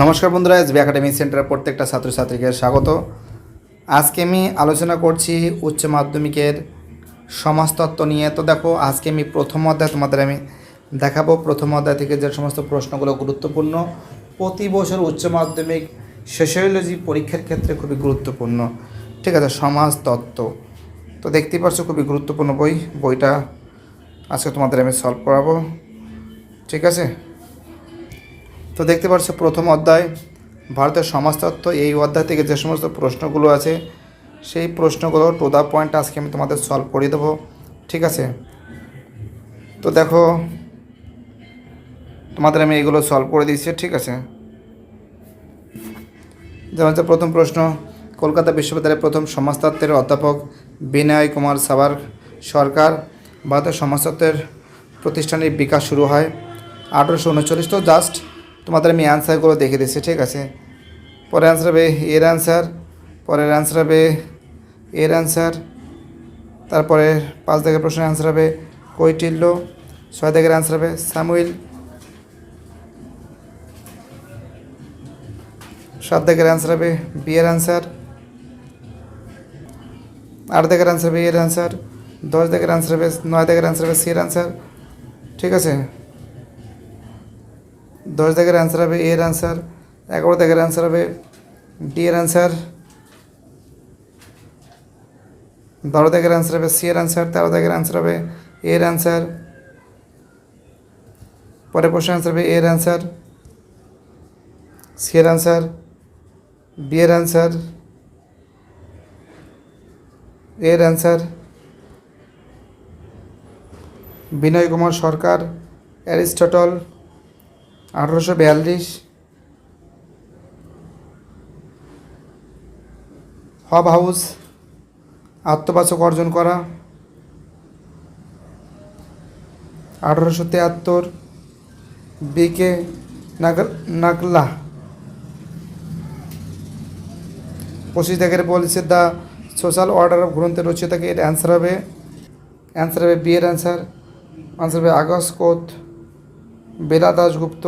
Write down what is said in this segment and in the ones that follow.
নমস্কার বন্ধুরা SB academy সেন্টারের প্রত্যেকটা ছাত্রছাত্রীকে স্বাগত। আজকে আমি আলোচনা করছি উচ্চ মাধ্যমিকের সমাজতত্ত্ব নিয়ে। তো দেখো, আজকে আমি প্রথম অধ্যায় তোমাদের আমি দেখাবো। প্রথম অধ্যায় থেকে যে সমস্ত প্রশ্নগুলো গুরুত্বপূর্ণ, প্রতি বছর উচ্চ মাধ্যমিক সোশিওলজি পরীক্ষার ক্ষেত্রে খুবই গুরুত্বপূর্ণ। ঠিক আছে, সমাজতত্ত্ব। তো দেখতেই পাচ্ছ, খুবই গুরুত্বপূর্ণ বই। বইটা আজকে তোমাদের আমি সলভ করাবো। ঠিক আছে? তো দেখতে পাচ্ছ, প্রথম অধ্যায়, ভারতের সমাজতত্ত্ব, এই অধ্যায় থেকে যে সমস্ত প্রশ্নগুলো আছে, সেই প্রশ্নগুলো টু দ্য পয়েন্ট আজকে আমি তোমাদের সলভ করে দেবো, ঠিক আছে? তো দেখো, তোমাদের আমি এগুলো সলভ করে দিচ্ছি ঠিক আছে? যেমন হচ্ছে, প্রথম প্রশ্ন, কলকাতা বিশ্ববিদ্যালয়ের প্রথম সমাজতত্ত্বের অধ্যাপক বিনয় কুমার সাবার সরকার, ভারতের সমাজতত্ত্বের প্রতিষ্ঠানের বিকাশ শুরু হয় আঠেরোশো উনচল্লিশ তো জাস্ট তোমাদের আমি অ্যান্সারগুলো দেখে দিচ্ছি, ঠিক আছে? পরের অ্যান্সার হবে এর অ্যান্সার পরের অ্যান্সার হবে এর অ্যান্সার তারপরে পাঁচ দাগের প্রশ্নের অ্যান্সার হবে কৈটিল্য, ছয় দাগের অ্যান্সার হবে স্যামুইল সাত দাগের অ্যান্সার হবে বি এর অ্যান্সার আট দাগের অ্যান্সার হবে এর অ্যান্সার দশ দাগের অ্যান্সার হবে, নয় দাগের অ্যান্সার হবে সি এর অ্যান্সার ঠিক আছে? দশ দাগের অ্যান্সার হবে এর অ্যান্সার এগারো দাগের অ্যান্সার হবে ডি এর অ্যান্সার বারো দাগের অ্যান্সার হবে সি এর অ্যান্সার তেরো দাগের অ্যান্সার হবে এর অ্যান্সার পরের প্রশ্ন অ্যান্সার হবে এর অ্যান্সার সি এর অ্যান্সার বি এর অ্যান্সার এর অ্যান্সার বিনয় কুমার সরকার, অ্যারিস্টটল আঠারোশো বিয়াল্লিশ। হব হাউস, আত্মবাচক অর্জন করা। আঠারোশো তিয়াত্তর, বিকে নাগলা। পঁচিশ দাগের বলছে দ্য সোশ্যাল অর্ডার অফ গ্রন্থের রচিতাকে এর অ্যান্সার হবে। অ্যান্সার হবে বি অ্যান্সার আনসার হবে আগস্ট কোথ বেলা দাশগুপ্ত।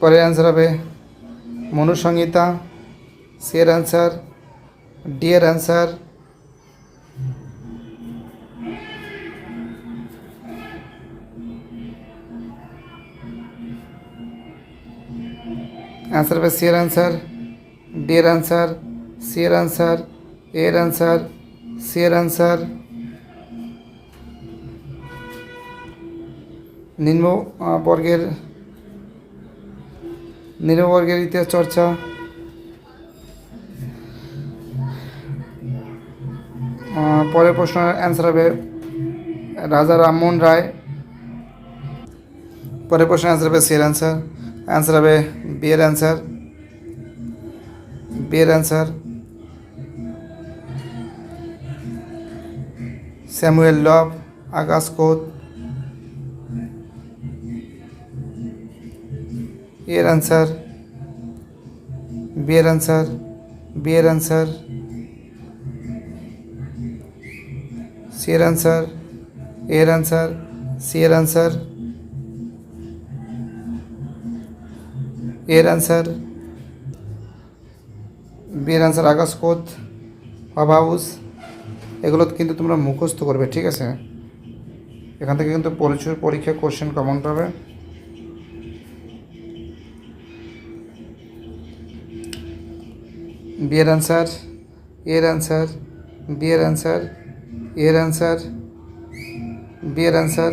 পরের অ্যান্সার হবে মনুসংহিতা। সি এর অ্যান্সার ডি এর অ্যান্সার অ্যান্সার হবে সি এর অ্যান্সার ডি এর অ্যান্সার সি এর অ্যান্সার এর অ্যান্সার সি এর অ্যান্সার নিম্ন বর্গের নিম্নবর্গের ইতিহাস চর্চা। পরের প্রশ্নের অ্যান্সার হবে রাজা রামমোহন রায়। পরের প্রশ্নের অ্যান্সার হবে সি এর অ্যান্সার অ্যান্সার হবে বি এর অ্যান্সার বি এর অ্যান্সার স্যামুয়েল লব আকাশ কোত এর অ্যান্সার বি এর অ্যান্সার বি এর অ্যান্সার সি এর অ্যান্সার এর অ্যান্সার সি এর অ্যান্সার এর অ্যান্সার বি এর অ্যান্সার আকাশ কোত হব হাউস এগুলো কিন্তু তোমরা মুখস্থ করবে, ঠিক আছে? এখান থেকে কিন্তু প্রচুর পরীক্ষা কোশ্চেন কমন পাবে। বিয়ের অ্যান্সার এর অ্যান্সার বিয়ের অ্যান্সার এর অ্যান্সার বিয়ের অ্যান্সার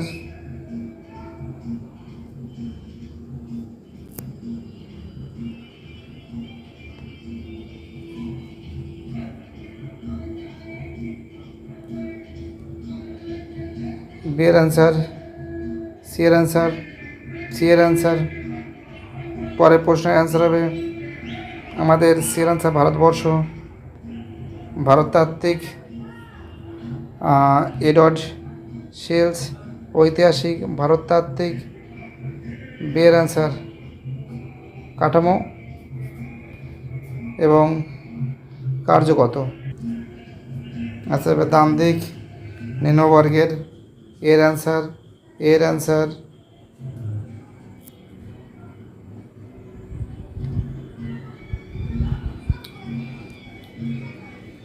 বি এর অ্যান্সার সি এর অ্যান্সার সি এর অ্যান্সার পরের প্রশ্নের অ্যান্সার হবে আমাদের সি এর অ্যান্সার ভারতবর্ষ ভারততাত্ত্বিক এডওয়ার্ড শেলস, ঐতিহাসিক ভারততাত্ত্বিক বি এর অ্যান্সার কাঠামো এবং কার্যগত। আচ্ছা দাম দিক, নিম্নবর্গের এর অ্যান্সার এর অ্যান্সার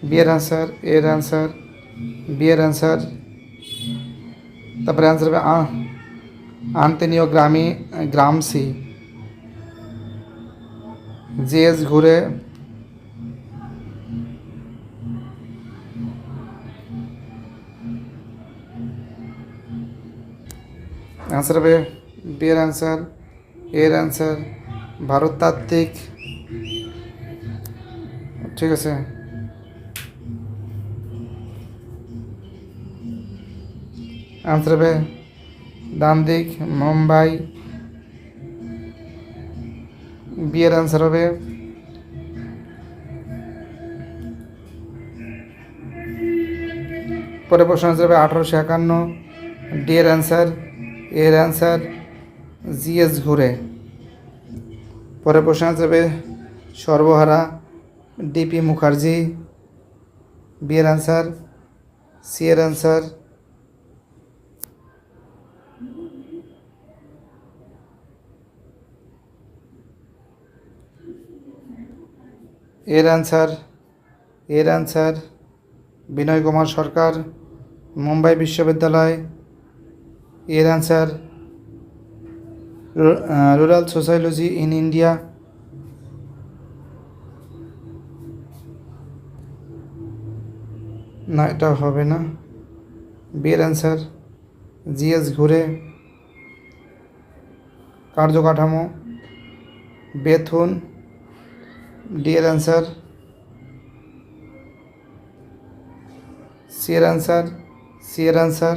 বি এর অ্যান্সার এর অ্যান্সার বি এর অ্যান্সার তারপরে অ্যান্সার হবে আন্তনীয় গ্রামী গ্রামসি জিএস ঘুরে অ্যান্সার হবে বি এর অ্যান্সার এর অ্যান্সার ভারততাত্ত্বিক ঠিক আছে। অ্যান্সার হবে ডান দিক মুম্বাই। বি এর অ্যান্সার হবে পরে প্রশ্ন অ্যান্সার হবে আঠারোশো একান্ন। ডি এর অ্যান্সার এর অ্যান্সার জিএস ঘুরে পরে প্রশ্ন হবে সর্বহারা ডিপি মুখার্জি। বি এর অ্যান্সার সি এর অ্যান্সার এর অ্যান্সার এর অ্যান্সার বিনয় কুমার সরকার, মুম্বাই বিশ্ববিদ্যালয়। এর answer rural sociology in India না, এটা হবে না। বিয়ের অ্যান্সার জিএস ঘুরে। কার্যকাঠামো, বেথুন। ডি এর অ্যান্সার সি এর অ্যান্সার সি এর অ্যান্সার